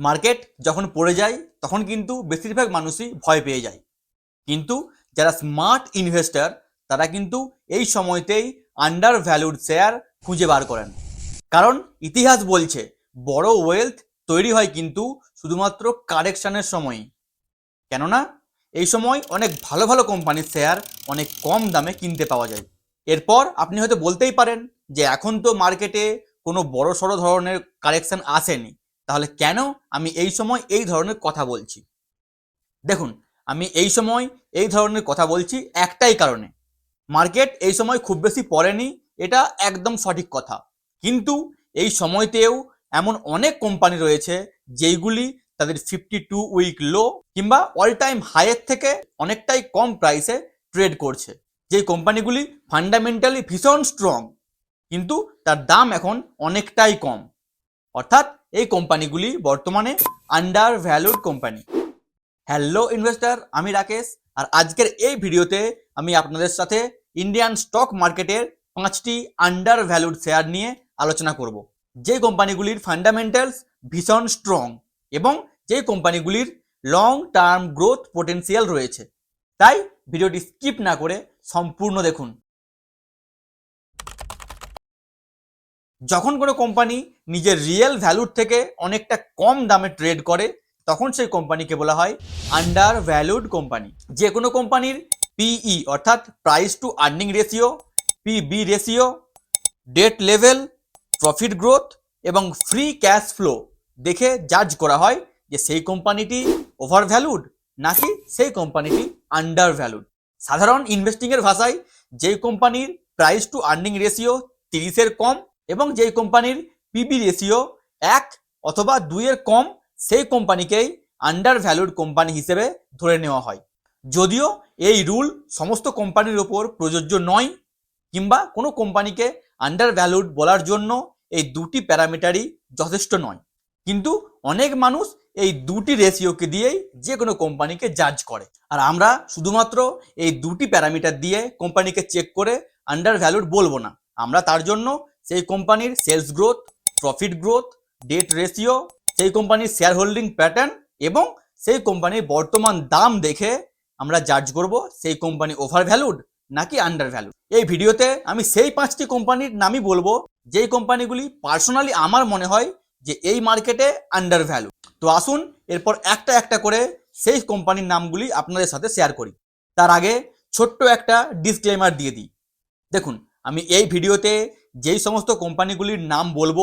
Market যখন পড়ে যায়, তখন কিন্তু বেশিরভাগ মানুষই ভয় পেয়ে যায়। কিন্তু যারা স্মার্ট ইনভেস্টর তারা কিন্তু এই সময়তেই আন্ডার ভ্যালুড শেয়ার খুঁজে বার করেন। কারণ ইতিহাস বলছে, বড় ওয়েলথ তৈরি হয় কিন্তু শুধুমাত্র কারেকশানের সময়ই। কেননা, এই সময় অনেক ভালো ভালো কোম্পানির শেয়ার অনেক কম দামে কিনতে পাওয়া যায়। এরপর আপনি হয়তো বলতেই পারেন যে, এখন তো মার্কেটে কোনো বড় সড়ো ধরনের কারেকশান আসেনি। তাহলে কেন আমি এই সময় এই ধরনের কথা বলছি? দেখুন, আমি এই সময় এই ধরনের কথা বলছি একটাই কারণে। মার্কেট এই সময় খুব বেশি পড়েনি, এটা একদম সঠিক কথা। কিন্তু এই সময়তেও এমন অনেক কোম্পানি রয়েছে যেইগুলি তাদের ফিফটি টু উইক লো কিংবা অল টাইম হাইয়ের থেকে অনেকটাই কম প্রাইসে ট্রেড করছে। যেই কোম্পানিগুলি ফান্ডামেন্টালি ভীষণ স্ট্রং কিন্তু তার দাম এখন অনেকটাই কম। অর্থাৎ এই কোম্পানিগুলি বর্তমানে under valued company hello investor আমি রাকেশ। আর আজকের এই ভিডিওতে আমি আপনাদের সাথে ইন্ডিয়ান স্টক মার্কেটের পাঁচটি আন্ডার ভ্যালুড শেয়ার নিয়ে আলোচনা করব। যে কোম্পানিগুলির ফান্ডামেন্টালস ভীষণ স্ট্রং এবং যে কোম্পানিগুলির লং টার্ম গ্রোথ পোটেন্সিয়াল রয়েছে। তাই ভিডিওটি স্কিপ না করে সম্পূর্ণ দেখুন। যখন কোনো কোম্পানি নিজের রিয়েল ভ্যালুর থেকে অনেকটা কম দামে ট্রেড করে, তখন সেই কোম্পানিকে বলা হয় আন্ডার ভ্যালুড কোম্পানি যে কোনো কোম্পানির পিই অর্থাৎ price to earning ratio PB ratio debt level profit growth এবং ফ্রি ক্যাশ ফ্লো দেখে জাজ করা হয় যে সেই কোম্পানিটি ওভার ভ্যালুড নাকি সেই কোম্পানিটি আন্ডার ভ্যালুড সাধারণ ইনভেস্টিংয়ের ভাষায় যেই কোম্পানির প্রাইস টু আর্নিং রেশিও তিরিশের কম এবং যেই কোম্পানির পিবি রেশিও এক অথবা দুইয়ের কম, সেই কোম্পানিকেই আন্ডার ভ্যালুড কোম্পানি হিসেবে ধরে নেওয়া হয়। যদিও এই রুল সমস্ত কোম্পানির ওপর প্রযোজ্য নয়, কিংবা কোনো কোম্পানিকে আন্ডার ভ্যালুড বলার জন্য এই দুটি প্যারামিটারই যথেষ্ট নয়। কিন্তু অনেক মানুষ এই দুটি রেশিওকে দিয়েই যে কোনো কোম্পানিকে জাজ করে। আর আমরা শুধুমাত্র এই দুটি প্যারামিটার দিয়ে কোম্পানিকে চেক করে আন্ডার ভ্যালুড বলব না। আমরা তার জন্য সেই কোম্পানির sales growth profit growth debt ratio সেই কোম্পানির শেয়ার হোল্ডিং প্যাটার্ন এবং সেই কোম্পানির বর্তমান দাম দেখে আমরা জাজ করব সেই কোম্পানি ওভার ভ্যালুড নাকি আন্ডার ভ্যালুড এই ভিডিওতে আমি সেই পাঁচটি কোম্পানির নামই বলব, যেই কোম্পানিগুলি পার্সোনালি আমার মনে হয় যে এই মার্কেটে আন্ডার ভ্যালু তো আসুন, এরপর একটা একটা করে সেই কোম্পানির নামগুলি আপনাদের সাথে শেয়ার করি। তার আগে ছোট্ট একটা ডিসক্লেমার দিয়ে দিই। দেখুন, আমি এই ভিডিওতে যেই সমস্ত কোম্পানিগুলির নাম বলব,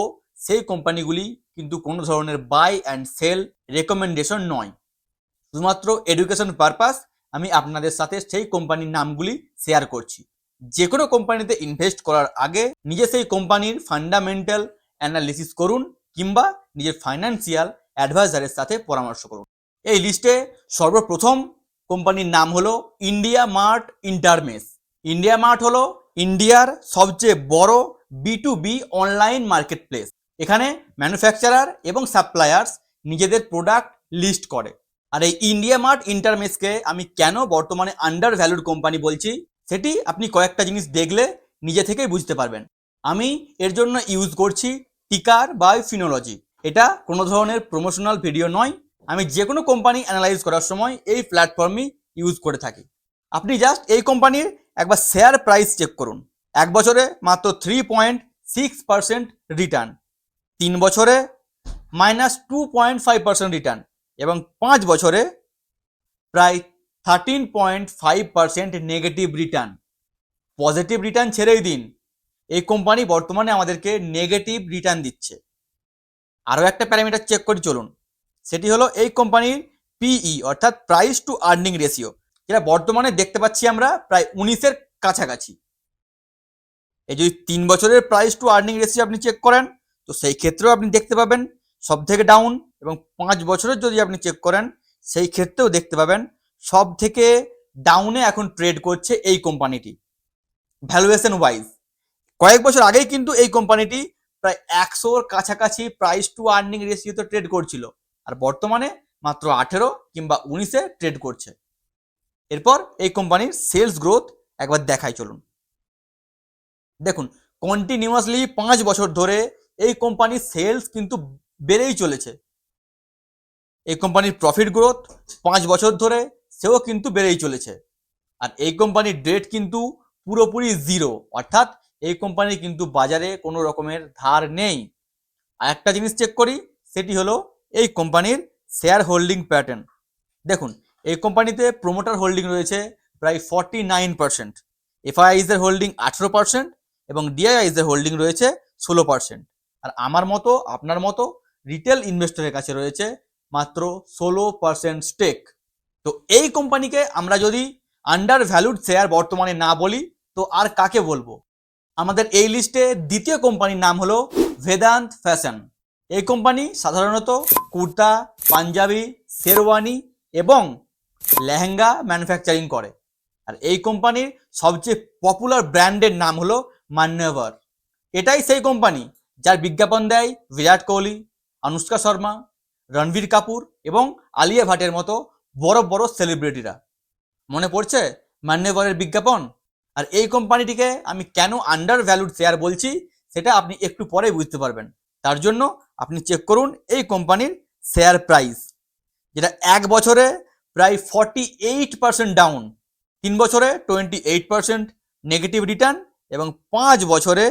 সেই কোম্পানিগুলি কিন্তু কোনো ধরনের বাই অ্যান্ড সেল রেকমেন্ডেশন নয়। শুধুমাত্র এডুকেশন পারপাস আমি আপনাদের সাথে সেই কোম্পানির নামগুলি শেয়ার করছি। যে কোনো কোম্পানিতে ইনভেস্ট করার আগে নিজে সেই কোম্পানির ফান্ডামেন্টাল অ্যানালিসিস করুন কিংবা নিজের ফাইন্যান্সিয়াল অ্যাডভাইজারের সাথে পরামর্শ করুন। এই লিস্টে সর্বপ্রথম কোম্পানির নাম হলো ইন্ডিয়া মার্ট ইন্টারমেস ইন্ডিয়া মার্ট হলো ইন্ডিয়ার সবচেয়ে বড় B to B online marketplace এখানে ম্যানুফ্যাকচারার এবং সাপ্লায়ার্স নিজেদের প্রোডাক্ট লিস্ট করে। আর এই ইন্ডিয়া মার্ট ইন্টারমেসকে আমি কেন বর্তমানে আন্ডার ভ্যালুড কোম্পানি বলছি, সেটি আপনি কয়েকটা জিনিস দেখলে নিজে থেকেই বুঝতে পারবেন। আমি এর জন্য ইউজ করছি টিকার বাই ফিনোলজি এটা কোনো ধরনের প্রমোশনাল ভিডিও নয়। আমি যে কোনো কোম্পানি অ্যানালাইজ করার সময় এই প্ল্যাটফর্মই ইউজ করে থাকি। আপনি জাস্ট এই কোম্পানির একবার শেয়ার প্রাইস চেক করুন। এক বছরে মাত্র three point six percent return তিন বছরে minus two point five percent return এবং পাঁচ বছরে প্রায় thirteen point five percent negative return positive return ছেড়েই দিন। এই কোম্পানি বর্তমানে আমাদেরকে নেগেটিভ রিটার্ন দিচ্ছে। আরও একটা প্যারামিটার চেক করি, চলুন। সেটি হলো এই কোম্পানির পিই অর্থাৎ প্রাইস টু আর্নিং রেশিও যেটা বর্তমানে দেখতে পাচ্ছি আমরা প্রায় উনিশের কাছাকাছি। এই যদি তিন বছরের প্রাইস টু আর্নিং রেশিও আপনি চেক করেন, তো সেই ক্ষেত্রেও আপনি দেখতে পাবেন সব থেকে ডাউন এবং পাঁচ বছরের যদি আপনি চেক করেন, সেই ক্ষেত্রেও দেখতে পাবেন সব থেকে ডাউনে এখন ট্রেড করছে এই কোম্পানিটি ভ্যালুয়েশন ওয়াইজ কয়েক বছর আগেই কিন্তু এই কোম্পানিটি প্রায় একশোর কাছাকাছি প্রাইস টু আর্নিং রেশিওতে ট্রেড করছিল। আর বর্তমানে মাত্র আঠেরো কিংবা উনিশে ট্রেড করছে। এরপর এই কোম্পানির সেলস গ্রোথ একবার দেখাই চলুন। দেখুন কন্টিনিউয়াসলি পাঁচ বছর ধরে এই কোম্পানির সেলস কিন্তু বেড়েই চলেছে। এই কোম্পানির প্রফিট গ্রোথ পাঁচ বছর ধরে সেও কিন্তু বেড়েই চলেছে। আর এই কোম্পানির ডেট কিন্তু পুরোপুরি জিরো অর্থাৎ এই কোম্পানির কিন্তু বাজারে কোনো রকমের ধার নেই। আর একটা জিনিস চেক করি, সেটি হলো এই কোম্পানির শেয়ার হোল্ডিং প্যাটার্ন দেখুন, এই কোম্পানিতে প্রোমোটার হোল্ডিং রয়েছে প্রায় ফর্টি নাইন পার্সেন্ট এফআইআইসের হোল্ডিং আঠেরো পার্সেন্ট এবং ডিআইআইসের হোল্ডিং রয়েছে ষোলো পার্সেন্ট আর আমার মতো, আপনার মতো রিটেল ইনভেস্টরের কাছে রয়েছে মাত্র ষোলো পার্সেন্ট স্টেক তো এই কোম্পানিকে আমরা যদি আন্ডার ভ্যালুড শেয়ার বর্তমানে না বলি, তো আর কাকে বলব? আমাদের এই লিস্টে দ্বিতীয় কোম্পানির নাম হলো ভেদান্ত ফ্যাশন এই কোম্পানি সাধারণত কুর্তা, পাঞ্জাবি, শেরওয়ানি এবং লেহেঙ্গা ম্যানুফ্যাকচারিং করে। আর এই কোম্পানির সবচেয়ে পপুলার ব্র্যান্ডের নাম হলো মান্যবর। এটাই সেই কোম্পানি যার বিজ্ঞাপন দেয় বিরাট কোহলি, অনুষ্কা শর্মা, রণবীর কাপুর এবং আলিয়া ভাটের মতো বড় বড় সেলিব্রিটিরা মনে পড়ছে মান্যবরের বিজ্ঞাপন? আর এই কোম্পানিটিকে আমি কেন আন্ডার ভ্যালুড শেয়ার বলছি সেটা আপনি একটু পরে বুঝতে পারবেন। তার জন্য আপনি চেক করুন এই কোম্পানির শেয়ার প্রাইস যেটা এক বছরে প্রায় ফর্টি এইট পার্সেন্ট ডাউন তিন বছরে twenty eight percent negative return এবং পাঁচ বছরে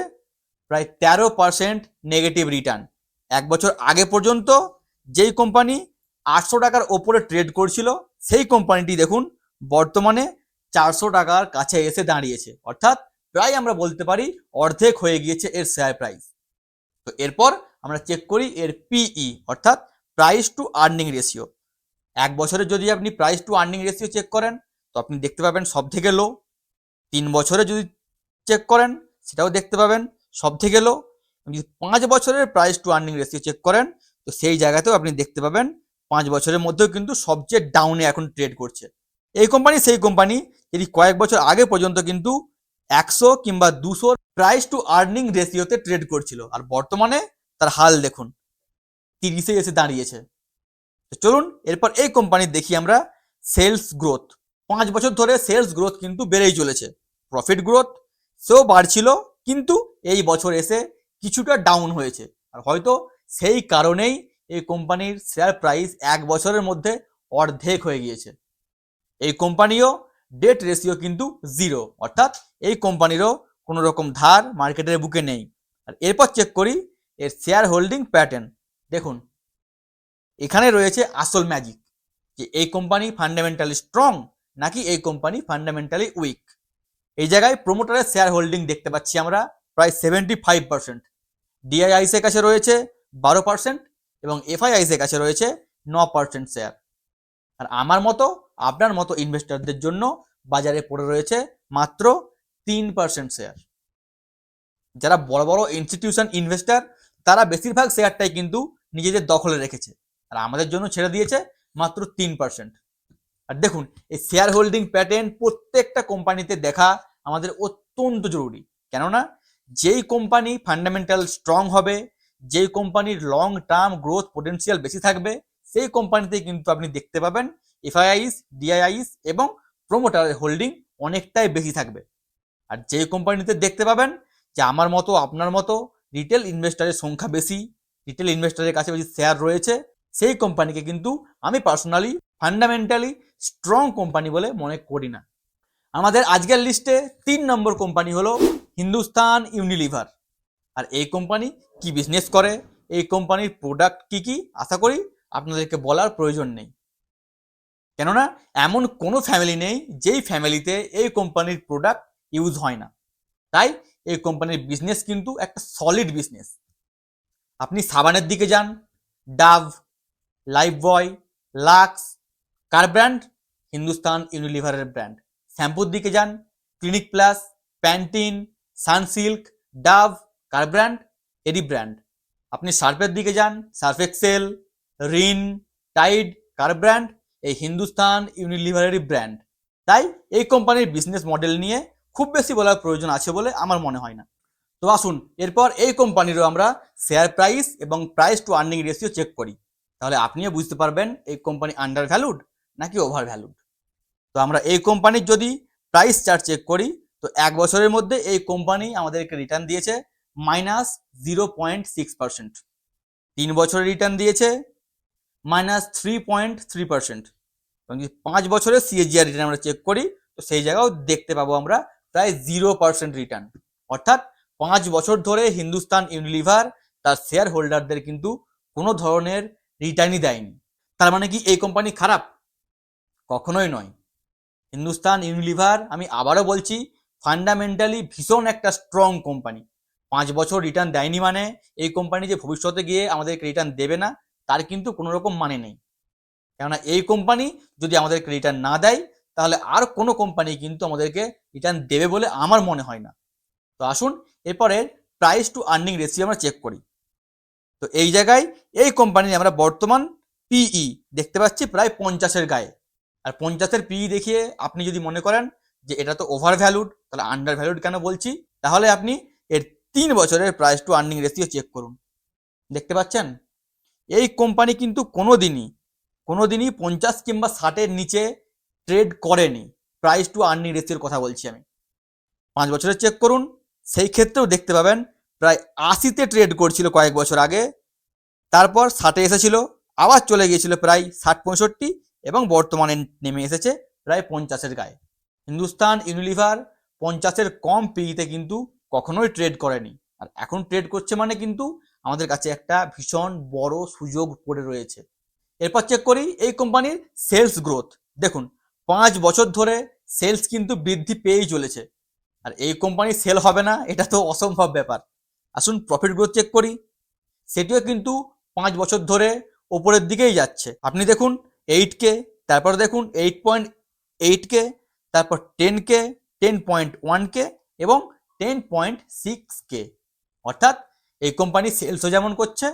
প্রায় তেরো পার্সেন্ট নেগেটিভ রিটার্ন এক বছর আগে পর্যন্ত যেই কোম্পানি আটশো টাকার ওপরে ট্রেড করছিল, সেই কোম্পানিটি দেখুন বর্তমানে চারশো টাকার কাছে এসে দাঁড়িয়েছে। অর্থাৎ প্রায় আমরা বলতে পারি অর্ধেক হয়ে গিয়েছে এর শেয়ার প্রাইস তো এরপর আমরা চেক করি এর পিই অর্থাৎ প্রাইস টু আর্নিং রেশিও এক বছরে যদি আপনি price to earning ratio check করেন, তো আপনি দেখতে পাবেন সব থেকে লো তিন বছরে যদি চেক করেন, সেটাও দেখতে পাবেন। সব থেকে লো যদি পাঁচ বছরের price to earning ratio check করেন, তো সেই জায়গাতেও আপনি দেখতে পাবেন, পাঁচ বছরের মধ্যেও কিন্তু সবচেয়ে ডাউনে এখন ট্রেড করছে। এই কোম্পানি সেই কোম্পানি যেটি কয়েক বছর আগে পর্যন্ত কিন্তু একশো কিংবা দুশোর প্রাইস টু আর্নিং রেশিওতে ট্রেড করছিল, আর বর্তমানে তার হাল দেখুন, তিরিশে এসে দাঁড়িয়েছে। চলুন, এরপর এই কোম্পানি দেখি আমরা সেলস গ্রোথ পাঁচ বছর ধরে সেলস গ্রোথ কিন্তু বেড়েই চলেছে। প্রফিট গ্রোথ সেও বাড়ছিল, কিন্তু এই বছর এসে কিছুটা ডাউন হয়েছে। আর হয়তো সেই কারণেই এই কোম্পানির শেয়ার প্রাইস এক বছরের মধ্যে অর্ধেক হয়ে গিয়েছে। এই কোম্পানিও ডেট রেশিও কিন্তু জিরো অর্থাৎ এই কোম্পানিরও কোনো রকম ধার মার্কেটের বুকে নেই। আর এরপর চেক করি, এর শেয়ার হোল্ডিং প্যাটার্ন দেখুন, এখানে রয়েছে আসল ম্যাজিক যে এই কোম্পানি ফান্ডামেন্টালি স্ট্রং নাকি এই কোম্পানি ফান্ডামেন্টালি উইক এই জায়গায় প্রোমোটারের শেয়ার হোল্ডিং দেখতে পাচ্ছি আমরা, প্রায় সেভেন্টি ফাইভ পার্সেন্ট ডিআইআইসের কাছে রয়েছে বারো পার্সেন্ট এবং এফআইআইসের কাছে রয়েছে ন পার্সেন্ট শেয়ার আর আমার মতো, আপনার মতো ইনভেস্টরদের জন্য বাজারে পড়ে রয়েছে মাত্র তিন পার্সেন্ট শেয়ার যারা বড় বড় ইনস্টিটিউশন ইনভেস্টর তারা বেশিরভাগ শেয়ারটাই কিন্তু নিজেদের দখলে রেখেছে। আর আমাদের জন্য ছেড়ে দিয়েছে মাত্র তিন পার্সেন্ট আর দেখুন, এই শেয়ার হোল্ডিং প্যাটার্ন প্রত্যেকটা কোম্পানিতে দেখা আমাদের অত্যন্ত জরুরি। কেননা, যেই কোম্পানি ফান্ডামেন্টাল স্ট্রং হবে, যেই কোম্পানির লং টার্ম গ্রোথ পোটেন্সিয়াল বেশি থাকবে, সেই কোম্পানিতে কিন্তু আপনি দেখতে পাবেন এফআইআইস ডিআইআইস এবং প্রোমোটারের হোল্ডিং অনেকটাই বেশি থাকবে। আর যেই কোম্পানিতে দেখতে পাবেন যে আমার মতো, আপনার মতো রিটেল ইনভেস্টারের সংখ্যা বেশি রিটেল ইনভেস্টারের কাছে বেশি শেয়ার রয়েছে, সেই কোম্পানিকে কিন্তু আমি পার্সোনালি ফান্ডামেন্টালি স্ট্রং কোম্পানি বলে মনে করি না। আমাদের আজকের লিস্টে তিন নম্বর কোম্পানি হলো হিন্দুস্তান ইউনিলিভার আর এই কোম্পানি কি বিজনেস করে? এই কোম্পানির প্রোডাক্ট কি কি? আশা করি আপনাদেরকে বলার প্রয়োজন নেই। কেননা, এমন কোনো ফ্যামিলি নেই যেই ফ্যামিলিতে এই কোম্পানির প্রোডাক্ট ইউজ হয় না। তাই এই কোম্পানির বিজনেস কিন্তু একটা সলিড বিজনেস আপনি সাবানের দিকে যান ডাভ লাইফ বয় লাক্স কার ব্র্যান্ড? হিন্দুস্তান ইউনিলিভারের ব্র্যান্ড। শ্যাম্পুর দিকে যান। Clinic Plus, Pantene, Sunsilk, Dove, কার ব্র্যান্ড? এডি ব্র্যান্ড। আপনি সার্ফের দিকে যান। সার্ফ এক্সেল, রিন, টাইড, কার ব্র্যান্ড? এই হিন্দুস্তান ইউনিলিভারেরই ব্র্যান্ড। তাই এই কোম্পানির বিজনেস মডেল নিয়ে খুব বেশি বলার প্রয়োজন আছে বলে আমার মনে হয় না। তো আসুন, এরপর এই কোম্পানিরও আমরা শেয়ার প্রাইস এবং price to earning ratio check করি। তাহলে আপনিও বুঝতে পারবেন এই কোম্পানি আন্ডার ভ্যালুড নাকি ওভার ভ্যালুড তো আমরা এই কোম্পানির যদি প্রাইস চার্ট চেক করি, তো এক বছরের মধ্যে এই কোম্পানি আমাদেরকে রিটার্ন দিয়েছে minus zero point six percent তিন বছরের রিটার্ন দিয়েছে minus three point three percent পাঁচ বছরের সিএজিআর রিটার্ন আমরা চেক করি, তো সেই জায়গাও দেখতে পাবো আমরা প্রায় জিরো পার্সেন্ট রিটার্ন অর্থাৎ পাঁচ বছর ধরে হিন্দুস্তান ইউনিলিভার তার শেয়ার হোল্ডারদের কিন্তু কোনো ধরনের রিটার্নই দেয়নি। তার মানে কি এই কোম্পানি খারাপ? কখনোই নয়। হিন্দুস্তান ইউনিলিভার, আমি আবারও বলছি, ফান্ডামেন্টালি ভীষণ একটা স্ট্রং কোম্পানি। পাঁচ বছর রিটার্ন দেয়নি মানে এই কোম্পানি যে ভবিষ্যতে গিয়ে আমাদেরকে রিটার্ন দেবে না, তার কিন্তু কোনো রকম মানে নেই। কেননা এই কোম্পানি যদি আমাদেরকে রিটার্ন না দেয়, তাহলে আর কোনো কোম্পানি কিন্তু আমাদেরকে রিটার্ন দেবে বলে আমার মনে হয় না। তো আসুন, এরপরে প্রাইস টু আর্নিং রেসিও আমরা চেক করি। তো এই জায়গায় এই কোম্পানি আমরা বর্তমান পিই দেখতে পাচ্ছি প্রায় পঞ্চাশের গায়ে। আর পঞ্চাশের পিই দেখিয়ে আপনি যদি মনে করেন যে এটা তো ওভার ভ্যালুড তাহলে আন্ডার ভ্যালুড কেন বলছি? তাহলে আপনি এর তিন বছরের price to earning ratio check করুন। দেখতে পাচ্ছেন? এই কোম্পানি কিন্তু কোনো দিনই কোনো দিনই পঞ্চাশ কিংবা ষাটের নিচে ট্রেড করেনি। প্রাইস টু আর্নিং রেসিওর কথা বলছি আমি। পাঁচ বছরের চেক করুন। সেই ক্ষেত্রেও দেখতে পাবেন, প্রায় আশিতে ট্রেড করছিল কয়েক বছর আগে, তারপর ষাটে এসেছিল, আবার চলে গিয়েছিল প্রায় ষাট পঁয়ষট্টি এবং বর্তমানে নেমে এসেছে প্রায় পঞ্চাশের গায়ে। হিন্দুস্তান ইউনিলিভার পঞ্চাশের কম পিইতে কিন্তু কখনোই ট্রেড করেনি। আর এখন ট্রেড করছে মানে কিন্তু আমাদের কাছে একটা ভীষণ বড় সুযোগ পড়ে রয়েছে। এরপর চেক করি, এই কোম্পানির সেলস গ্রোথ দেখুন, পাঁচ বছর ধরে সেলস কিন্তু বৃদ্ধি পেয়েই চলেছে। আর এই কোম্পানি সেল হবে না, এটা তো অসম্ভব ব্যাপার। আসুন প্রফিট গ্রোথ চেক করি। সেটিও কিন্তু পাঁচ বছর ধরে ওপরের দিকেই যাচ্ছে। আপনি দেখুন এইট কে তারপর দেখুন এইট পয়েন্ট এইট কে তারপর ten K ten point one K এবং টেন পয়েন্ট সিক্স কে অর্থাৎ এই কোম্পানি সেলসও যেমন করছে,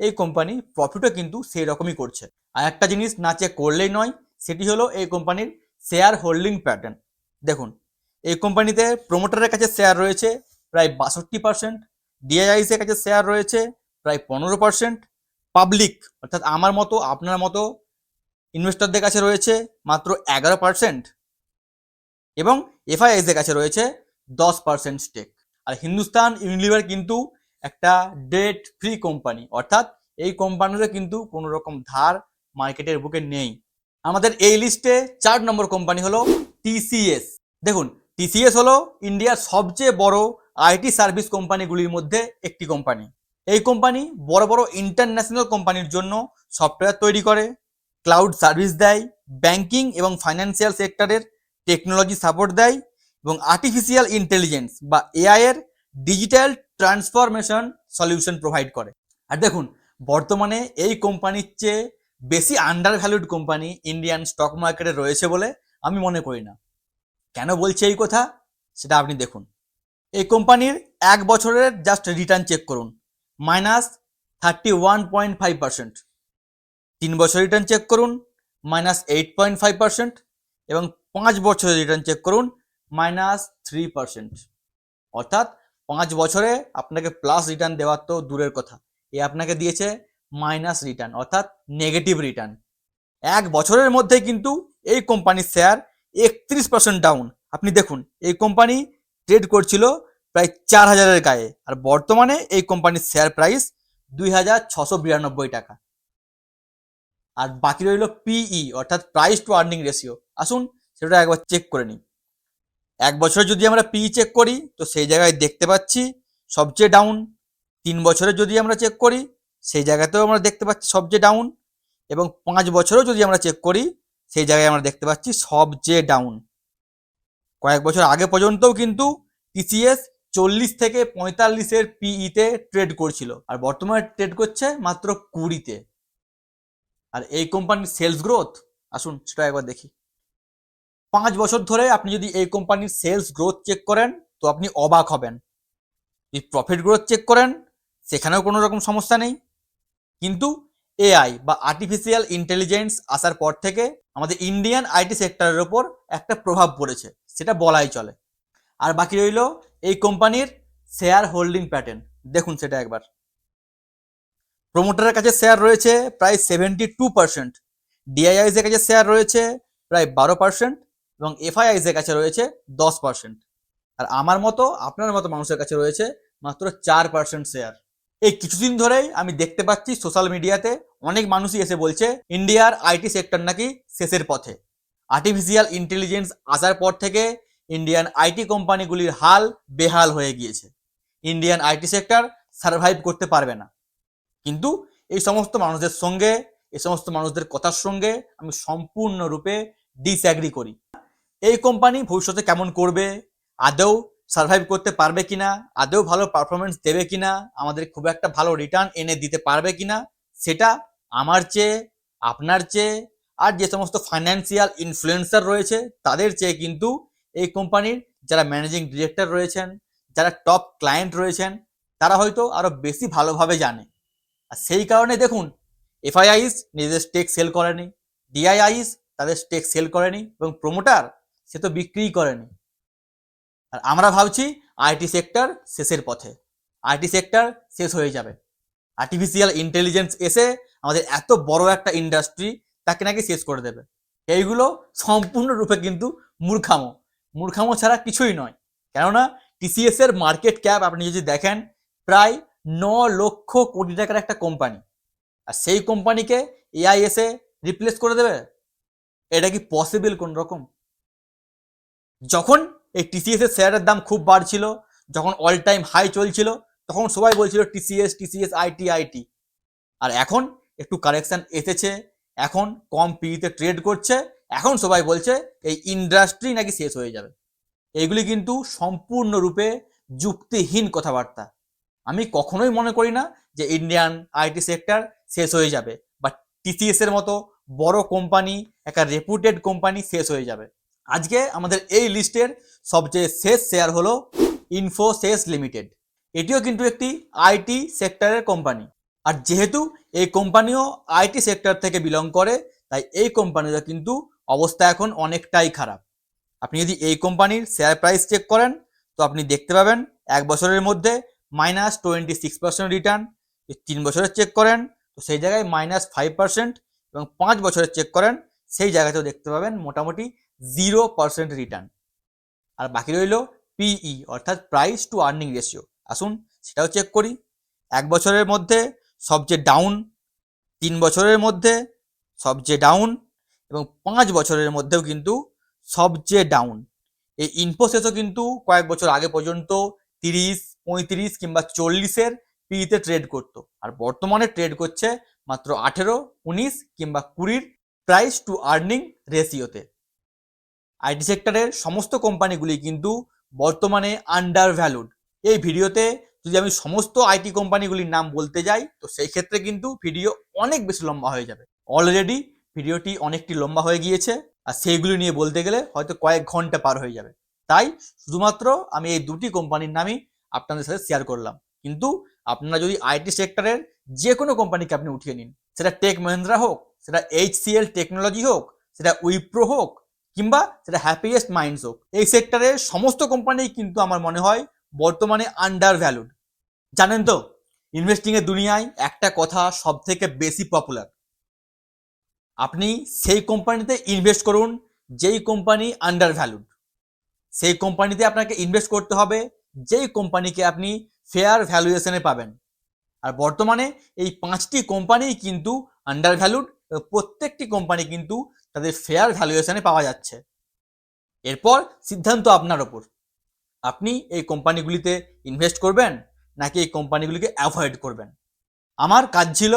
এই কোম্পানি প্রফিটও কিন্তু সেই রকমই করছে। আর একটা জিনিস না চেক করলেই নয়, সেটি হলো এই কোম্পানির শেয়ার হোল্ডিং প্যাটার্ন দেখুন, এই কোম্পানিতে প্রোমোটারের কাছে শেয়ার রয়েছে প্রায় বাষট্টি পার্সেন্ট ডিআইআইসের কাছে শেয়ার রয়েছে প্রায় পনেরো পার্সেন্ট পাবলিক অর্থাৎ আমার মতো, আপনার মতো ইনভেস্টরদের কাছে রয়েছে মাত্র এগারো পার্সেন্ট এবং এফআইএসের কাছে রয়েছে দশ পার্সেন্ট স্টেক আর হিন্দুস্তান ইউনিলিভার কিন্তু একটা ডেট ফ্রি কোম্পানি অর্থাৎ এই কোম্পানিরও কিন্তু কোনো রকম ধার মার্কেটের বুকে নেই। আমাদের এই লিস্টে চার নম্বর কোম্পানি হলো টিসিএস দেখুন টিসিএস হলো ইন্ডিয়ার সবচেয়ে বড় আইটি সার্ভিস কোম্পানিগুলির মধ্যে একটি কোম্পানি এই কোম্পানি বড় বড় ইন্টারন্যাশনাল কোম্পানির জন্য সফটওয়্যার তৈরি করে। ক্লাউড সার্ভিস দেয়, ব্যাংকিং এবং ফাইন্যান্সিয়াল সেক্টরের টেকনোলজি সাপোর্ট দেয় এবং আর্টিফিশিয়াল ইন্টেলিজেন্স বা এআই এর ডিজিটাল ট্রান্সফরমেশন সলিউশন প্রোভাইড করে। আর দেখুন, বর্তমানে এই কোম্পানির চেয়ে বেশি under valued company Indian stock মার্কেটে রয়েছে বলে আমি মনে করি না। কেন বলছি এই কথা? সেটা আপনি দেখুন। এই কোম্পানির এক বছরের জাস্ট রিটার্ন চেক করুন minus thirty one point five percent তিন বছর রিটার্ন চেক করুন minus eight point five percent এবং পাঁচ বছরের রিটার্ন চেক করুন মাইনাস থ্রি পার্সেন্ট অর্থাৎ পাঁচ বছরে আপনাকে প্লাস রিটার্ন দেওয়ার তো দূরের কথা। এ আপনাকে দিয়েছে মাইনাস রিটার্ন অর্থাৎ নেগেটিভ রিটার্ন এক বছরের মধ্যে কিন্তু এই কোম্পানির শেয়ার একত্রিশ পার্সেন্ট ডাউন আপনি দেখুন, এই কোম্পানি ট্রেড করছিল প্রায় চার হাজারের গায়ে, আর বর্তমানে এই কোম্পানির শেয়ার প্রাইস দুই হাজার ছশো বিরানব্বই টাকা। আর বাকি রইল পিই অর্থাৎ প্রাইস টু আর্নিং রেশিও আসুন সেটা একবার চেক করে নিই। এক বছরে যদি আমরা পিই চেক করি, তো সেই জায়গায় দেখতে পাচ্ছি সবচেয়ে ডাউন তিন বছরে যদি আমরা চেক করি, সেই জায়গাতেও আমরা দেখতে পাচ্ছি সবচেয়ে ডাউন এবং পাঁচ বছরেও যদি আমরা চেক করি, সেই জায়গায় আমরা দেখতে পাচ্ছি সবচেয়ে ডাউন কয়েক বছর আগে পর্যন্তও কিন্তু টিসিএস চল্লিশ থেকে পঁয়তাল্লিশের পিইতে ট্রেড করছিল। আর বর্তমানে ট্রেড করছে মাত্র কুড়িতে। আর এই কোম্পানির সেলস গ্রোথ আসুন সেটা একবার দেখি। পাঁচ বছর ধরে আপনি যদি এই কোম্পানির সেলস গ্রোথ চেক করেন, তো আপনি অবাক হবেন। যদি প্রফিট গ্রোথ চেক করেন, সেখানেও কোনো রকম সমস্যা নেই। কিন্তু এআই বা আর্টিফিশিয়াল ইন্টেলিজেন্স আসার পর থেকে আমাদের ইন্ডিয়ান আইটি সেক্টরের ওপর একটা প্রভাব পড়েছে, সেটা বলাই চলে। আর বাকি রইল এই কোম্পানির শেয়ার হোল্ডিং প্যাটার্ন দেখুন সেটা একবার। প্রমোটারের কাছে শেয়ার রয়েছে প্রায় সেভেন্টি টু পার্সেন্ট ডিআইআইস এর কাছে শেয়ার রয়েছে প্রায় বারো পার্সেন্ট এবং এফআইআইস এর কাছে রয়েছে দশ পার্সেন্ট আর আমার মতো, আপনার মতো মানুষের কাছে রয়েছে মাত্র চার পার্সেন্ট শেয়ার এই কিছুদিন ধরেই আমি দেখতে পাচ্ছি সোশ্যাল মিডিয়াতে অনেক মানুষই এসে বলছে, ইন্ডিয়ার আইটি সেক্টর নাকি শেষের পথে। আর্টিফিশিয়াল ইন্টেলিজেন্স আসার পর থেকে ইন্ডিয়ান আইটি কোম্পানিগুলির হাল বেহাল হয়ে গিয়েছে। ইন্ডিয়ান আইটি সেক্টর সার্ভাইভ করতে পারবে না। কিন্তু এই সমস্ত মানুষদের সঙ্গে, এই সমস্ত মানুষদের কথার সঙ্গে আমি সম্পূর্ণরূপে ডিসঅ্যাগ্রি করি। এই কোম্পানি ভবিষ্যতে কেমন করবে? আদৌ সার্ভাইভ করতে পারবে কিনা? আদৌ ভালো পারফরমেন্স দেবে কিনা? আমাদের খুব একটা ভালো রিটার্ন এনে দিতে পারবে কিনা? সেটা আমার চেয়ে, আপনার চেয়ে, আর যে সমস্ত ফাইন্যান্সিয়াল ইনফ্লুয়েন্সার রয়েছে, তাদের চেয়ে কিন্তু এই কোম্পানির যারা ম্যানেজিং ডিরেক্টর রয়েছেন, যারা টপ ক্লায়েন্ট রয়েছেন, তারা হয়তো আরও বেশি ভালোভাবে জানে। আর সেই কারণে দেখুন এফআইআইস নিজেদের স্টেক সেল করেনি ডিআইআইস তাদের স্টেক সেল করেনি এবং প্রোমোটার সে তো বিক্রিই করেনি। আর আমরা ভাবছি আইটি সেক্টর শেষের পথে। আইটি সেক্টর শেষ হয়ে যাবে। আর্টিফিশিয়াল ইন্টেলিজেন্স এসে আমাদের এত বড় একটা ইন্ডাস্ট্রি তাকে নাকি শেষ করে দেবে। এইগুলো সম্পূর্ণরূপে কিন্তু মূর্খামো। মূর্খামো ছাড়া কিছুই নয়। কেননা টিসিএস এর মার্কেট ক্যাপ আপনি যদি দেখেন, প্রায় ন লক্ষ কোটি টাকার একটা কোম্পানি আর সেই কোম্পানিকে এআই এসে রিপ্লেস করে দেবে? এটা কি পসিবল কোন রকম? যখন এই টিসিএস এর শেয়ারের দাম খুব বাড়ছিল, যখন অল টাইম হাই চলছিল, তখন সবাই বলছিল টিসিএস টিসিএস আইটি আইটি আর এখন একটু কারেকশন এসেছে, এখন কম পিতে ট্রেড করছে, এখন সবাই বলছে এই ইন্ডাস্ট্রি নাকি শেষ হয়ে যাবে। এইগুলি কিন্তু সম্পূর্ণরূপে যুক্তিহীন কথাবার্তা। আমি কখনোই মনে করি না যে ইন্ডিয়ান আইটি সেক্টর শেষ হয়ে যাবে, বা টিসিএস এর মতো বড় কোম্পানি একটা রেপুটেড কোম্পানি শেষ হয়ে যাবে। আজকে আমাদের এই লিস্টের সবচেয়ে শেষ শেয়ার হলো ইনফোসেস লিমিটেড এটিও কিন্তু একটি আইটি সেক্টরের কোম্পানি আর যেহেতু এই কোম্পানিও আইটি সেক্টর থেকে বিলং করে, তাই এই কোম্পানিরও কিন্তু অবস্থা এখন অনেকটাই খারাপ। আপনি যদি এই কোম্পানির শেয়ার প্রাইস চেক করেন, তো আপনি দেখতে পাবেন এক বছরের মধ্যে minus twenty six percent return তিন বছরের চেক করেন, তো সেই জায়গায় মাইনাস ফাইভ পার্সেন্ট এবং পাঁচ বছরের চেক করেন, সেই জায়গাতেও দেখতে পাবেন মোটামুটি জিরো পার্সেন্ট রিটার্ন আর বাকি রইল পিই অর্থাৎ প্রাইস টু আর্নিং রেশিও আসুন সেটাও চেক করি। এক বছরের মধ্যে সবচেয়ে ডাউন তিন বছরের মধ্যে সবচেয়ে ডাউন এবং পাঁচ বছরের মধ্যেও কিন্তু সবচেয়ে ডাউন এই ইনফোসেসও কিন্তু কয়েক বছর আগে পর্যন্ত তিরিশ পঁয়ত্রিশ কিংবা চল্লিশের পিতে ট্রেড করতো। আর বর্তমানে ট্রেড করছে মাত্র আঠেরো, উনিশ কিংবা কুড়ির প্রাইস টু আর্নিং রেশিওতে আইটি সেক্টরের সমস্ত কোম্পানিগুলি কিন্তু বর্তমানে আন্ডার ভ্যালুড এই ভিডিওতে যদি আমি সমস্ত আইটি কোম্পানিগুলির নাম বলতে যাই, তো সেই ক্ষেত্রে কিন্তু ভিডিও অনেক বেশি লম্বা হয়ে যাবে। অলরেডি ভিডিওটি অনেকটি লম্বা হয়ে গিয়েছে, আর সেইগুলি নিয়ে বলতে গেলে হয়তো কয়েক ঘণ্টা পার হয়ে যাবে। তাই শুধুমাত্র আমি এই দুটি কোম্পানির নামই আপনাদের সাথে শেয়ার করলাম। কিন্তু আপনারা যদি আইটি সেক্টরের যে কোনো কোম্পানিকে আপনি উঠিয়ে নিন, সেটা টেক মহিন্দ্রা হোক, সেটা এইচ টেকনোলজি হোক, সেটা উইপ্রো হোক, কিংবা সেটা হ্যাপিয়েস্ট মাইন্ডস হোক, এই সেক্টরের সমস্ত কোম্পানি কিন্তু আমার মনে হয় বর্তমানে আন্ডার ভ্যালুড জানেন তো ইনভেস্টিং এর দুনিয়ায় একটা কথা সব থেকে বেশি পপুলার আপনি সেই কোম্পানিতে ইনভেস্ট করুন, যেই কোম্পানি আন্ডার ভ্যালুড সেই কোম্পানিতে আপনাকে ইনভেস্ট করতে হবে যেই কোম্পানিকে আপনি ফেয়ার ভ্যালুয়েশনে পাবেন। আর বর্তমানে এই পাঁচটি কোম্পানি কিন্তু আন্ডার ভ্যালুড প্রত্যেকটি কোম্পানি কিন্তু তাদের ফেয়ার ভ্যালুয়েশনে পাওয়া যাচ্ছে। এরপর সিদ্ধান্ত আপনার ওপর। আপনি এই কোম্পানিগুলিতে ইনভেস্ট করবেন, নাকি এই কোম্পানিগুলিকে অ্যাভয়েড করবেন? আমার কাজ ছিল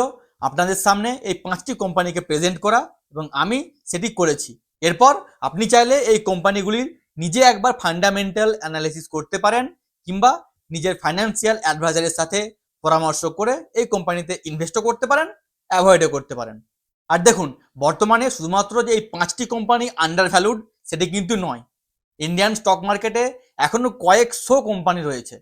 আপনাদের সামনে এই পাঁচটি কোম্পানিকে প্রেজেন্ট করা, এবং আমি সেটি করেছি। এরপর আপনি চাইলে এই কোম্পানিগুলির নিজে একবার ফান্ডামেন্টাল অ্যানালিসিস করতে পারেন কিংবা নিজের ফাইন্যান্সিয়াল অ্যাডভাইজারের সাথে পরামর্শ করে এই কোম্পানিতে ইনভেস্টও করতে পারেন অ্যাভয়েডও করতে পারেন। আর দেখুন, বর্তমানে শুধুমাত্র যে এই পাঁচটি কোম্পানি আন্ডার ভ্যালুড সেটি কিন্তু নয়। ইন্ডিয়ান স্টক মার্কেটে এখনও কয়েকশো কোম্পানি রয়েছে,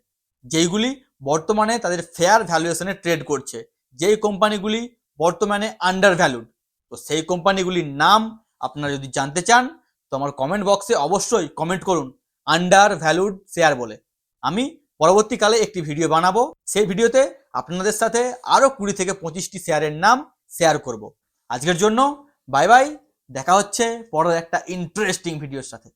যেইগুলি বর্তমানে তাদের ফেয়ার ভ্যালুয়েশনে ট্রেড করছে। যেই কোম্পানিগুলি বর্তমানে আন্ডার ভ্যালুড তো সেই কোম্পানিগুলির নাম আপনারা যদি জানতে চান, তো আমার কমেন্ট বক্সে অবশ্যই কমেন্ট করুন আন্ডার ভ্যালুড শেয়ার বলে। আমি পরবর্তীকালে একটি ভিডিও বানাবো। সেই ভিডিওতে আপনাদের সাথে আরও কুড়ি থেকে পঁচিশটি শেয়ারের নাম শেয়ার করব। আজকের জন্য বাই বাই দেখা হচ্ছে পরের একটা ইন্টারেস্টিং ভিডিওর সাথে।